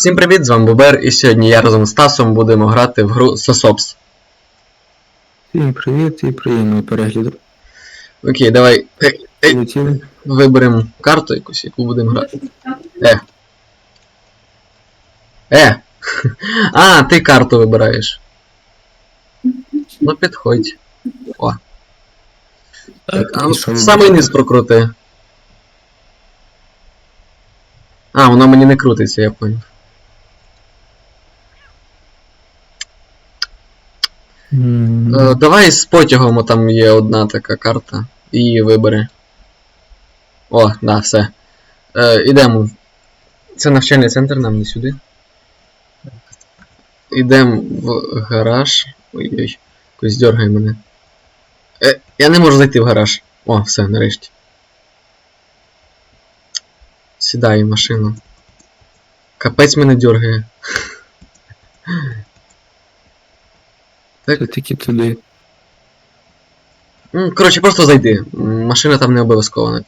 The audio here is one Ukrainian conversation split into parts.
Всім привіт, з вами Бобер, і сьогодні я разом з Тасом будемо грати в гру Сосопс. Всім привіт і приємного перегляду. Окей, давай е, е, виберемо карту якусь, яку будемо грати. Е. Е! А, ти карту вибираєш. Ну підходь. О. Так, а самий низ прокрути. А, воно мені не крутиться, я понял. Е, давай з потягом там є одна така карта. Її вибери. О, да, все. Е, ідемо. Це навчальний центр, нам не сюди. Ідемо в гараж. Ой-ой, якось дергає мене. Е, я не можу зайти в гараж. О, все, нарешті. Сідаю в машину. Капець мене дергає. Це тільки туди. Ну, коротше, просто зайди. Машина там не обов'язково.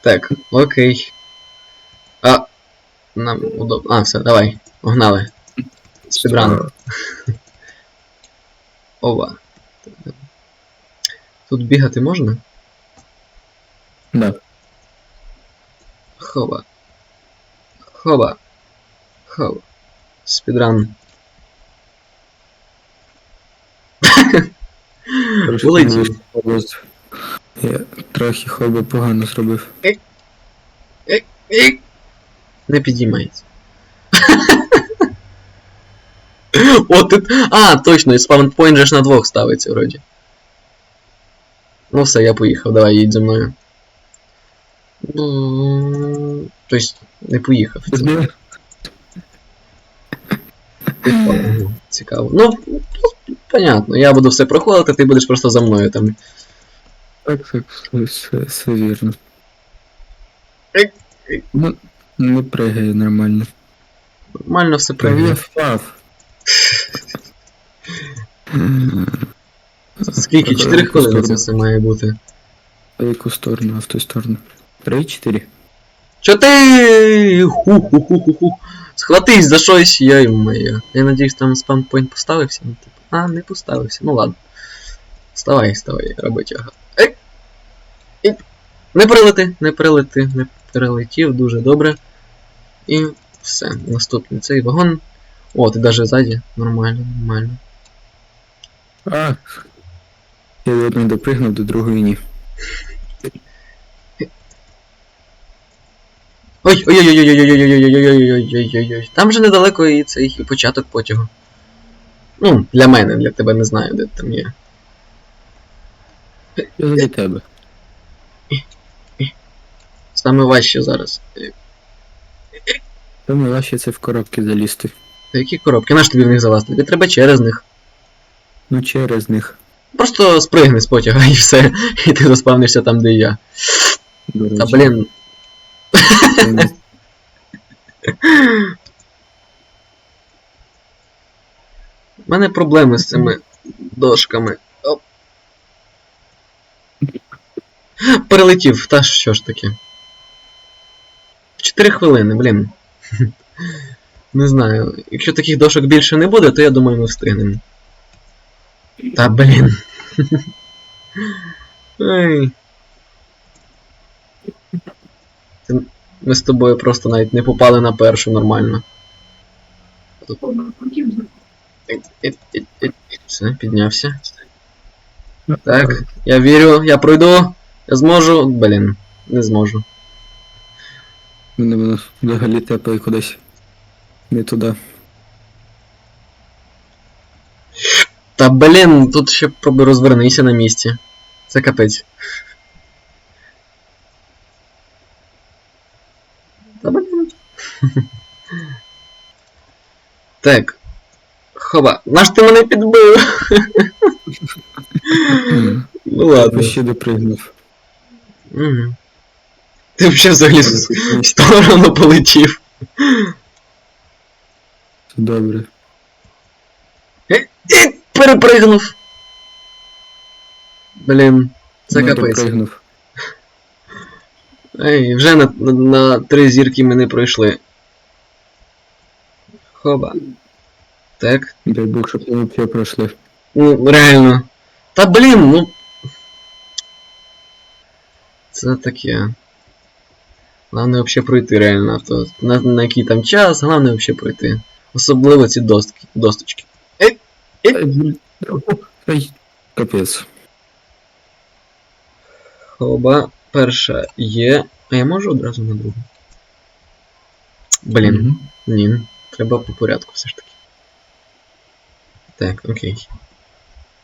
Так, окей. А. Нам удобно. А, все, давай. Погнали. Спідран. Ова. Тут бігати можна? Да. Хоба. Хоба. Хоба. Спідран. Я трохи хоби погано зробив. Ік. Не підіймається. О, тут. А, точно, і спаунпойнт же ж на двох ставиться вроді. Ну все, я поїхав, давай їдь за мною. Тобто, не поїхав. Цікаво. Ну, понятно, я буду все проходити, ти будеш просто за мною там. Так, так, все, все, вірно. Ну, не пригає нормально. Нормально все Пригає пригає. впав. Скільки? Так, 4 а, хвилини це сторону. все має бути. А в яку сторону? А в ту сторону. Три-чотири? Чотири! Ху-ху-ху-ху-ху. Схватись за щось, я моє. Я надіюсь, там спампойнт поставився. Ну, типу. А, не поставився. Ну ладно. Вставай, вставай, роботяга. Ей! Ей! Не прилети, не прилети, не прилетів, дуже добре. І все. Наступний цей вагон. О, ти даже ззаді. Нормально, нормально. А! Я до одної допригнув, до другої ні. Ой, ой, ой, ой, ой, ой, ой, ой, ой, ой, ой, ой. Там же недалеко і цей і початок потягу. Ну, для мене, для тебе не знаю, де там є. Я за тебе. Саме важче зараз. Е, Саме важче це в коробки залізти. Та які коробки? Наш тобі в них залазити? Тобі треба через них. Ну через них. Просто спригни з потяга і все. І ти заспавнишся там, де і я. Та блін. У мене проблеми з цими дошками. Оп. Перелетів, та що ж таке. 4 хвилини, блін. Не знаю. Якщо таких дошок більше не буде, то я думаю, ми встигнемо. Та блін. Ей. Це- Ми з тобою просто навіть не попали на першу нормально. Все, піднявся. Так, я вірю, я пройду. Я зможу. Блін, не зможу. Мене воно взагалі тепає кудись. Не туди. Та блін, тут ще пробуй розвернися на місці. Це капець. Та блін. Так. Хоба. Наш ти мене підбив? Ну ладно. Я ще допригнув. Угу. Ти вже взагалі з- в сторону полетів. Це добре. І перепригнув. Блін, це Не капець. Ей, вже на, на, на три зірки ми не пройшли. Хоба. Так. Дай Бог, щоб ми все пройшли. Ну, реально. Та блін, ну. Це таке. Головне взагалі пройти реально. а то На, на який там час, головне взагалі пройти. Особливо ці достки, досточки. Ай, блін. Ай, капець. Хоба, перша є. А я можу одразу на другу? Блін, Мгм. ні. Треба по порядку все ж таки. Так, окей.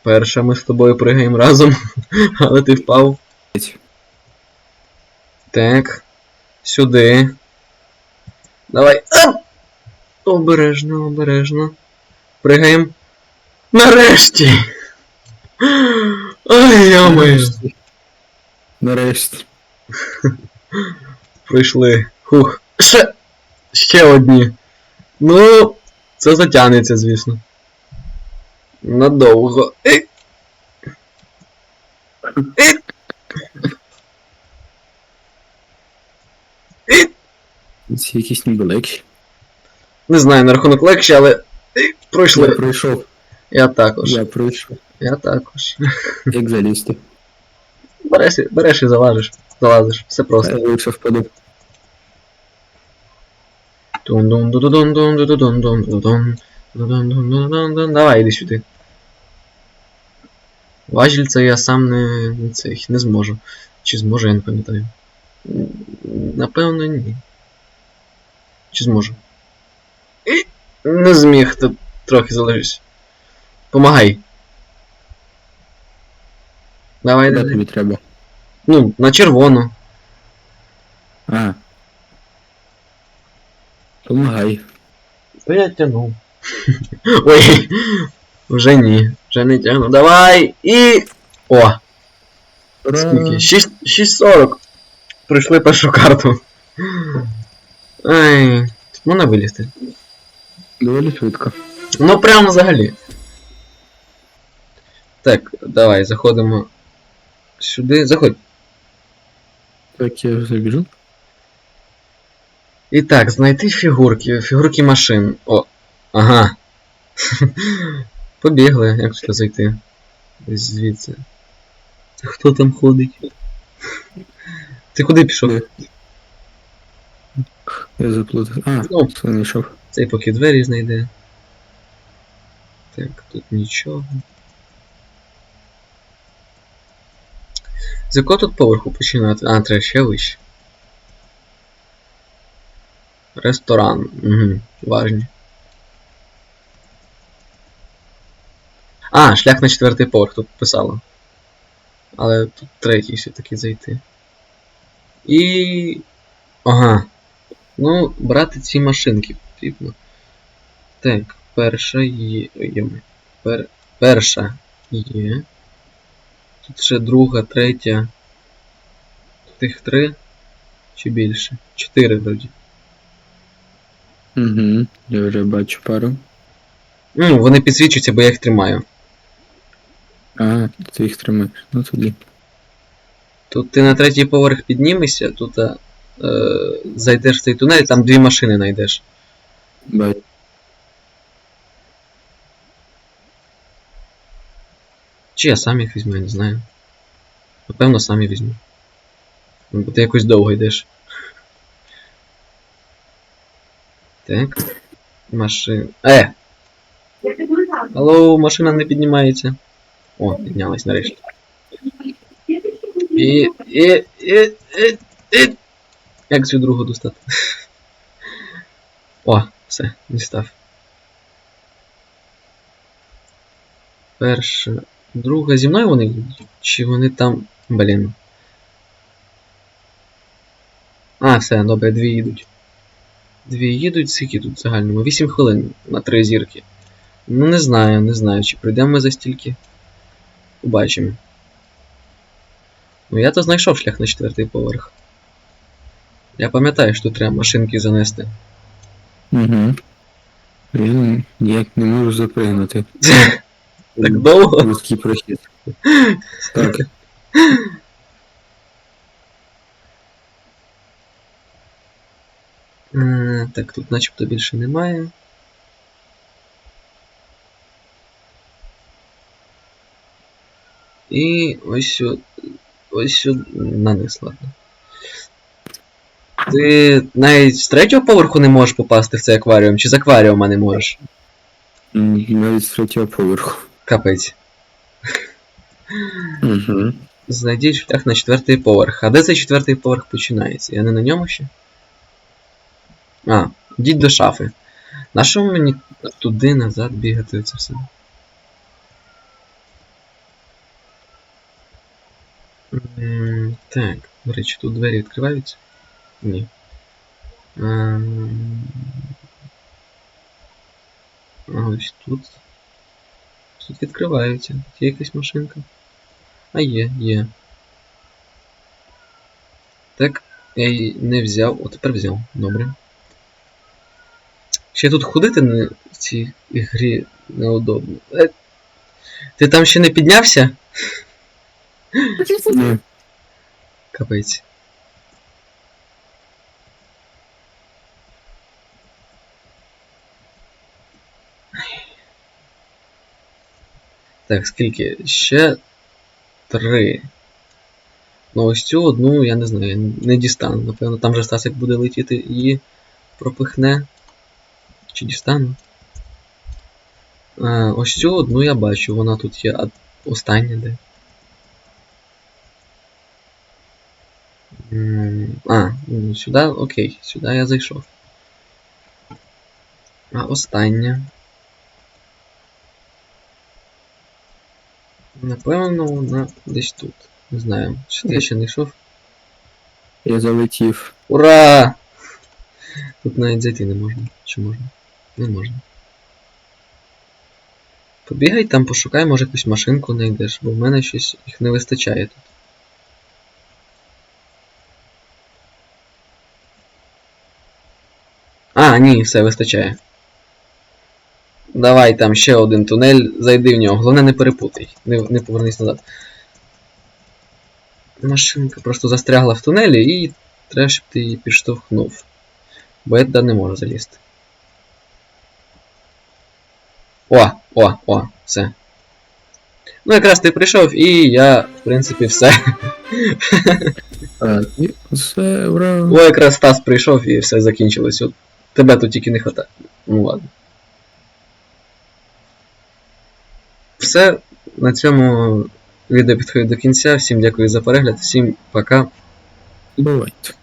Перша ми з тобою пригаємо разом, але ти впав. Так. Сюди. Давай. Ап! Обережно, обережно. Пригаємо. Нарешті! Ай, йомай. Нарешті. Пройшли. Хух. Ще. Ще одні. Ну, це затягнеться, звісно. Надовго. Ей. Ей. Ці якісь ніби легші. Не знаю на рахунок легші, але ей, Я пройшли. пройшов. Я також. Я пройшов. Я також. Як залізти? Береш, береш і залазиш. Залазиш. Все просто. Я лучше впаду. Дун-дун-ду-дун-дун-ду-дун-дун-ду-дун. Ду-дун-дун-дун-дун-дун. Давай, іди сюди. Важіль це я сам не, цей, не зможу. Чи зможу, я не пам'ятаю. Напевно, ні. Чи зможу? І не зміг, тут трохи залежусь. Помагай. Давай, Де давай. тобі треба? Ну, на червону. А. Помагай. То я тянув. Ой, вже ні, вже не тягну. Давай! І. О! Скільки? 6 6.40. Пройшли першу карту. Ай, тут можна вилізти. Доволі швидко. Ну прямо взагалі. Так, давай, заходимо сюди. Заходь. Так, я забіжу. І так, знайти фігурки, фігурки машин. О, ага. Побігли, як сюди зайти. Десь звідси. Хто там ходить? Ти куди пішов? Я заплутав. А, Ну. все знайшов. Цей поки двері знайде. Так, тут нічого. З якого тут поверху починати? А, треба ще вище. Ресторан. Угу, важні. А, шлях на четвертий поверх тут писало. Але тут третій все-таки зайти. І. Ага. Ну, брати ці машинки потрібно. Так, перша є. Ой. Пер... Перша є. Тут ще друга, третя. Тут їх три чи більше? Чотири вроді. Угу. Я вже бачу пару. Ну, вони підсвічуються, бо я їх тримаю. А, ти їх тримаєш. Ну тоді. Тут ти на третій поверх піднімешся, тут е, зайдеш в цей тунель, там дві машини знайдеш. Бачу. Чи я сам їх візьму, я не знаю. Напевно, сам і візьму. Ну, Бо ти якось довго йдеш. Так. Машина. Е! Алло, машина не піднімається. О, піднялась нарешті. І. І. І. І. І. Як цю другу достати? О, все, дістав. Перша. Друга зі мною вони їдуть? Чи вони там. Блін. А, все, добре, дві їдуть. Дві їдуть, скільки тут в загальному? 8 хвилин на три зірки. Ну не знаю, не знаю, чи пройдемо ми за стільки. Побачимо. Ну я то знайшов шлях на четвертий поверх. Я пам'ятаю, що тут треба машинки занести. Угу. Я ніяк не можу запригнути. Так довго? Вузький прохід. Так. Е, так, тут начебто більше немає. І ось сюди. Ось сюди. Наниз, ладно. Ти навіть з третього поверху не можеш попасти в цей акваріум, чи з акваріума не можеш? Навіть з третього поверху. Капець. Угу. Знайдіть шлях на четвертий поверх. А де цей четвертий поверх починається? Я не на ньому ще? А, йдіть до шафи. На що мені туди назад бігати це все? М, Так, до речі, тут двері відкриваються? Ні. Ем, А ось тут. Тут відкриваються. Тут є якась машинка. А є, є. Так, я її не взяв. О, тепер взяв. Добре. Ще тут ходити на цій грі неудобно. Е, ти там ще не піднявся? Капець. Так, скільки? Ще три. Ну ось цю одну, я не знаю, не дістану. Напевно, там же Стасик буде летіти і пропихне. Чи дістану? А, ось цю одну я бачу, вона тут є, а остання де. А, ну, сюди, окей, сюди я зайшов. А остання. Напевно, вона десь тут. Не знаю. Чи я ще не йшов? Я залетів. Ура! Тут навіть зайти не можна. Чи можна? Не можна. Побігай там, пошукай, може якусь машинку знайдеш, бо в мене щось їх не вистачає тут. А, ні, все вистачає. Давай там ще один тунель, зайди в нього. Головне не перепутай. Не, не повернись назад. Машинка просто застрягла в тунелі і треба, щоб ти її підштовхнув. Бо я туди не можу залізти. О, о, о, все. Ну, якраз ти прийшов, і я, в принципі, все. Все, ура. О, якраз Стас прийшов і все закінчилось. От тебе тут тільки не хватає. Ну ладно. Все. На цьому відео підходить до кінця. Всім дякую за перегляд, всім пока. Бувайте.